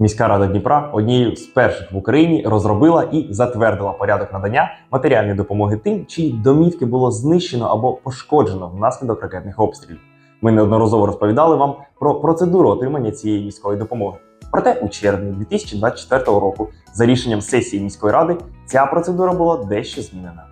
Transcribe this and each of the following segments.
Міська рада Дніпра однією з перших в Україні розробила і затвердила порядок надання матеріальної допомоги тим, чиї домівки було знищено або пошкоджено внаслідок ракетних обстрілів. Ми неодноразово розповідали вам про процедуру отримання цієї міської допомоги. Проте у червні 2024 року, за рішенням сесії міської ради, ця процедура була дещо змінена.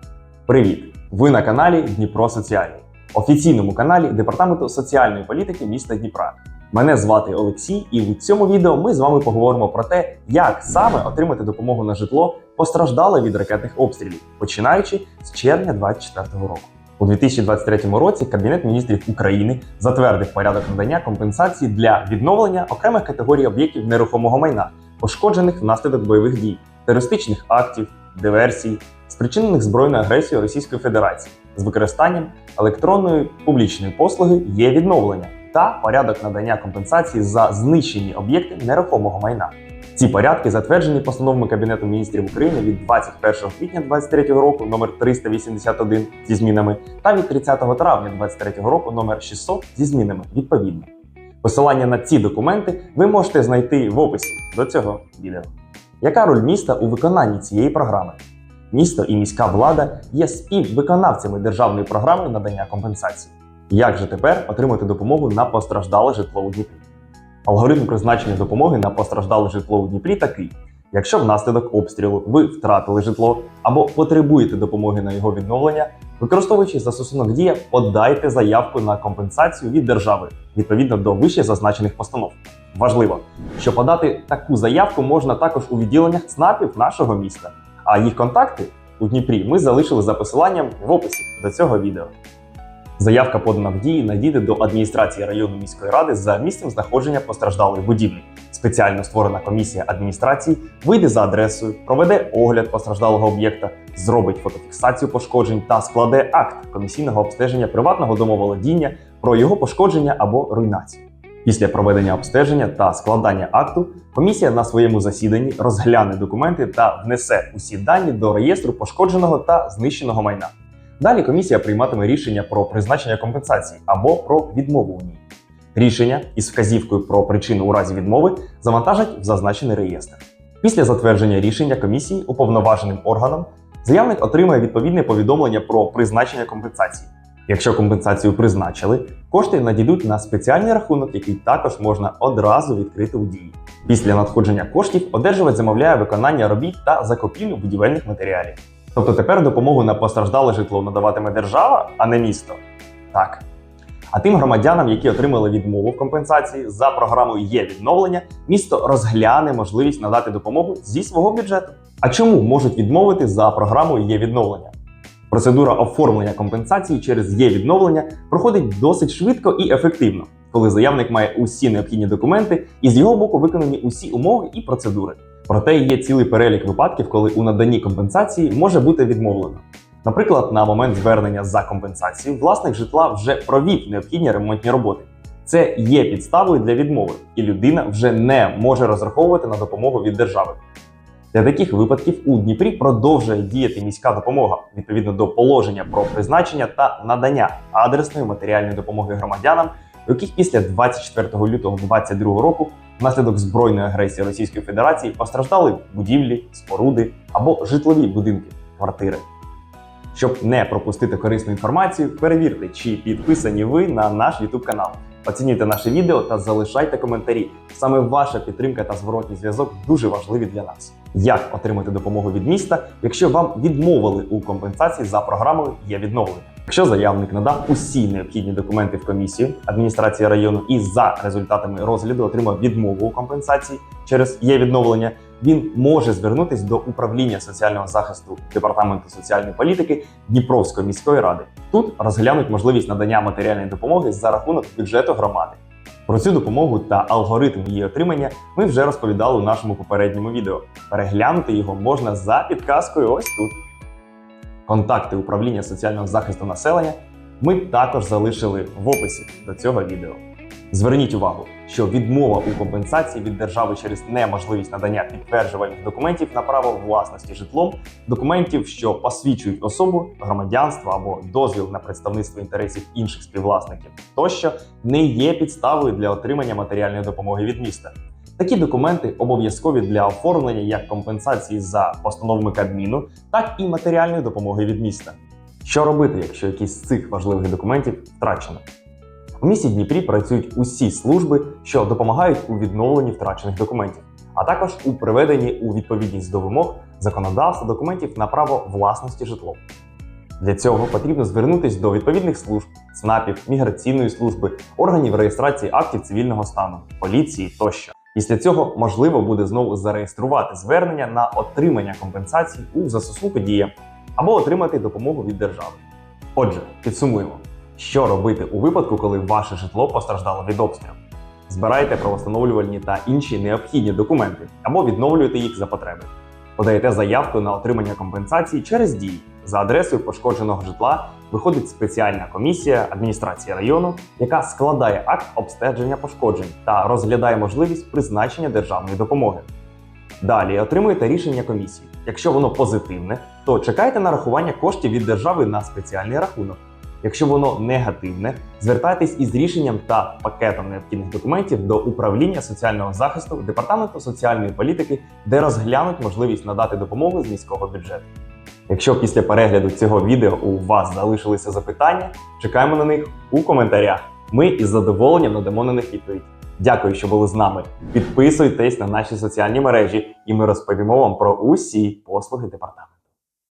Привіт! Ви на каналі Дніпро Соціальний, офіційному каналі Департаменту соціальної політики міста Дніпра. Мене звати Олексій, і в цьому відео ми з вами поговоримо про те, як саме отримати допомогу на житло постраждале від ракетних обстрілів, починаючи з червня 2024 року. У 2023 році Кабінет міністрів України затвердив порядок надання компенсації для відновлення окремих категорій об'єктів нерухомого майна, пошкоджених внаслідок бойових дій, терористичних актів, диверсій, спричинених збройною агресією Російської Федерації з використанням електронної публічної послуги є відновлення та порядок надання компенсації за знищені об'єкти нерухомого майна. Ці порядки затверджені постановами Кабінету міністрів України від 21 квітня 2023 року номер 381 зі змінами та від 30 травня 2023 року номер 600 зі змінами відповідно. Посилання на ці документи ви можете знайти в описі до цього відео. Яка роль міста у виконанні цієї програми? Місто і міська влада є співвиконавцями державної програми надання компенсації. Як же тепер отримати допомогу на постраждале житло у Дніпрі? Алгоритм призначення допомоги на постраждале житло у Дніпрі такий: якщо внаслідок обстрілу ви втратили житло або потребуєте допомоги на його відновлення, використовуючи застосунок дія, подайте заявку на компенсацію від держави відповідно до вище зазначених постанов. Важливо, що подати таку заявку можна також у відділеннях ЦНАПів нашого міста, а їх контакти у Дніпрі ми залишили за посиланням в описі до цього відео. Заявка подана в дії надійде до адміністрації району міської ради за місцем знаходження постраждалої будівлі. Спеціально створена комісія адміністрації вийде за адресою, проведе огляд постраждалого об'єкта, зробить фотофіксацію пошкоджень та складе акт комісійного обстеження приватного домоволодіння про його пошкодження або руйнацію. Після проведення обстеження та складання акту комісія на своєму засіданні розгляне документи та внесе усі дані до реєстру пошкодженого та знищеного майна. Далі комісія прийматиме рішення про призначення компенсації або про відмову у ній. Рішення із вказівкою про причину у разі відмови завантажать в зазначений реєстр. Після затвердження рішення комісії уповноваженим органом заявник отримає відповідне повідомлення про призначення компенсації. Якщо компенсацію призначили, кошти надійдуть на спеціальний рахунок, який також можна одразу відкрити у дії. Після надходження коштів одержувач замовляє виконання робіт та закупівлю будівельних матеріалів. Тобто тепер допомогу на постраждале житло надаватиме держава, а не місто. Так. А тим громадянам, які отримали відмову в компенсації за програмою є відновлення, місто розгляне можливість надати допомогу зі свого бюджету. А чому можуть відмовити за програмою є відновлення? Процедура оформлення компенсації через є відновлення проходить досить швидко і ефективно, коли заявник має усі необхідні документи і з його боку виконані усі умови і процедури. Проте є цілий перелік випадків, коли у наданні компенсації може бути відмовлено. Наприклад, на момент звернення за компенсацію власник житла вже провів необхідні ремонтні роботи. Це є підставою для відмови, і людина вже не може розраховувати на допомогу від держави. Для таких випадків у Дніпрі продовжує діяти міська допомога відповідно до положення про призначення та надання адресної матеріальної допомоги громадянам, яких після 24 лютого 2022 року внаслідок збройної агресії Російської Федерації постраждали будівлі, споруди або житлові будинки, квартири. Щоб не пропустити корисну інформацію, перевірте, чи підписані ви на наш YouTube канал. Оцінюйте наше відео та залишайте коментарі. Саме ваша підтримка та зворотній зв'язок дуже важливі для нас. Як отримати допомогу від міста, якщо вам відмовили у компенсації за програмою є відновлення? Якщо заявник надав усі необхідні документи в комісію адміністрації району і за результатами розгляду отримав відмову у компенсації через є відновлення, він може звернутися до управління соціального захисту департаменту соціальної політики Дніпровської міської ради. Тут розглянуть можливість надання матеріальної допомоги за рахунок бюджету громади. Про цю допомогу та алгоритм її отримання ми вже розповідали у нашому попередньому відео. Переглянути його можна за підказкою ось тут. Контакти управління соціального захисту населення ми також залишили в описі до цього відео. Зверніть увагу, що відмова у компенсації від держави через неможливість надання підтверджувальних документів на право власності житлом, документів, що посвідчують особу, громадянство або дозвіл на представництво інтересів інших співвласників, тощо не є підставою для отримання матеріальної допомоги від міста. Такі документи обов'язкові для оформлення як компенсації за постановами Кабміну, так і матеріальної допомоги від міста. Що робити, якщо якийсь з цих важливих документів втрачено? У місті Дніпрі працюють усі служби, що допомагають у відновленні втрачених документів, а також у приведенні у відповідність до вимог законодавства документів на право власності житлом. Для цього потрібно звернутися до відповідних служб, ЦНАПів, міграційної служби, органів реєстрації актів цивільного стану, поліції тощо. Після цього можливо буде знову зареєструвати звернення на отримання компенсації у застосунку дія або отримати допомогу від держави. Отже, підсумуємо, що робити у випадку, коли ваше житло постраждало від обстрілу. Збирайте правостановлювальні та інші необхідні документи або відновлюйте їх за потреби. Подаєте заявку на отримання компенсації через дії. За адресою пошкодженого житла виходить спеціальна комісія адміністрації району, яка складає акт обстеження пошкоджень та розглядає можливість призначення державної допомоги. Далі отримуєте рішення комісії. Якщо воно позитивне, то чекайте нарахування коштів від держави на спеціальний рахунок. Якщо воно негативне, звертайтесь із рішенням та пакетом необхідних документів до управління соціального захисту департаменту соціальної політики, де розглянуть можливість надати допомогу з міського бюджету. Якщо після перегляду цього відео у вас залишилися запитання, чекаємо на них у коментарях. Ми із задоволенням надамо на них відповідь. Дякую, що були з нами. Підписуйтесь на наші соціальні мережі, і ми розповімо вам про усі послуги департаменту.